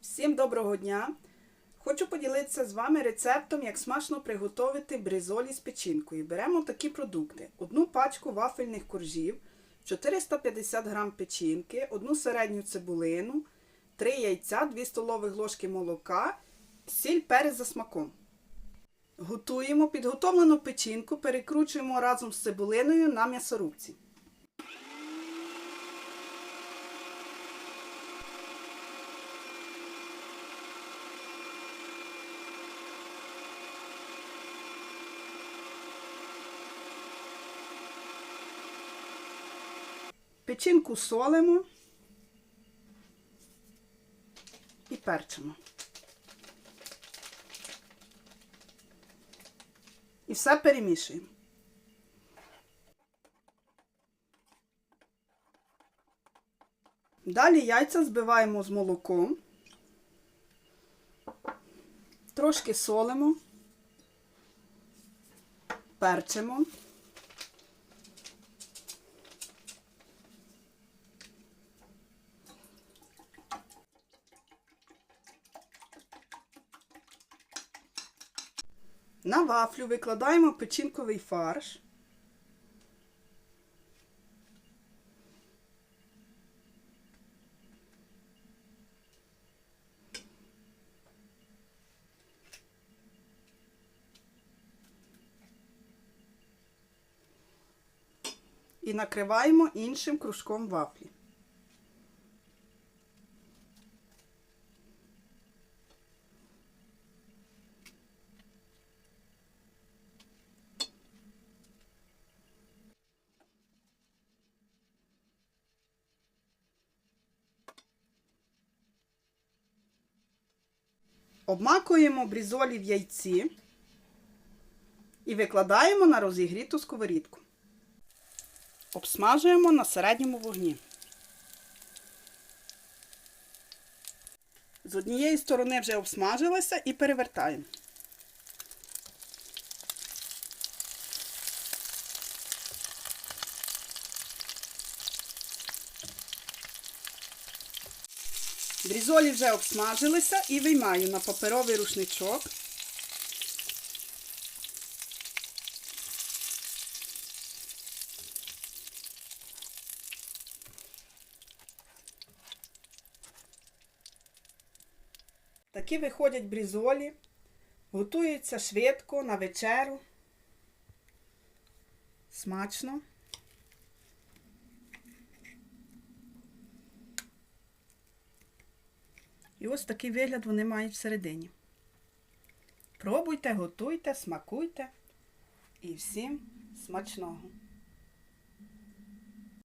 Всім доброго дня! Хочу поділитися з вами рецептом, як смачно приготувати бризолі з печінкою. Беремо такі продукти: одну пачку вафельних коржів, 450 г печінки, одну середню цибулину, 3 яйця, 2 столових ложки молока, сіль перець за смаком. Готуємо підготовлену печінку, перекручуємо разом з цибулиною на м'ясорубці. Печінку солимо і перчимо. І все перемішуємо. Далі яйця збиваємо з молоком, трошки солимо, перчимо. На вафлю викладаємо печінковий фарш. І накриваємо іншим кружком вафлі. Обмакуємо брізолі в яйці і викладаємо на розігріту сковорідку. Обсмажуємо на середньому вогні. З однієї сторони вже обсмажилася і перевертаємо. Брізолі вже обсмажилися і виймаю на паперовий рушничок. Такі виходять брізолі, готуються швидко на вечеру. Смачно. І ось такий вигляд вони мають всередині. Пробуйте, готуйте, смакуйте і всім смачного!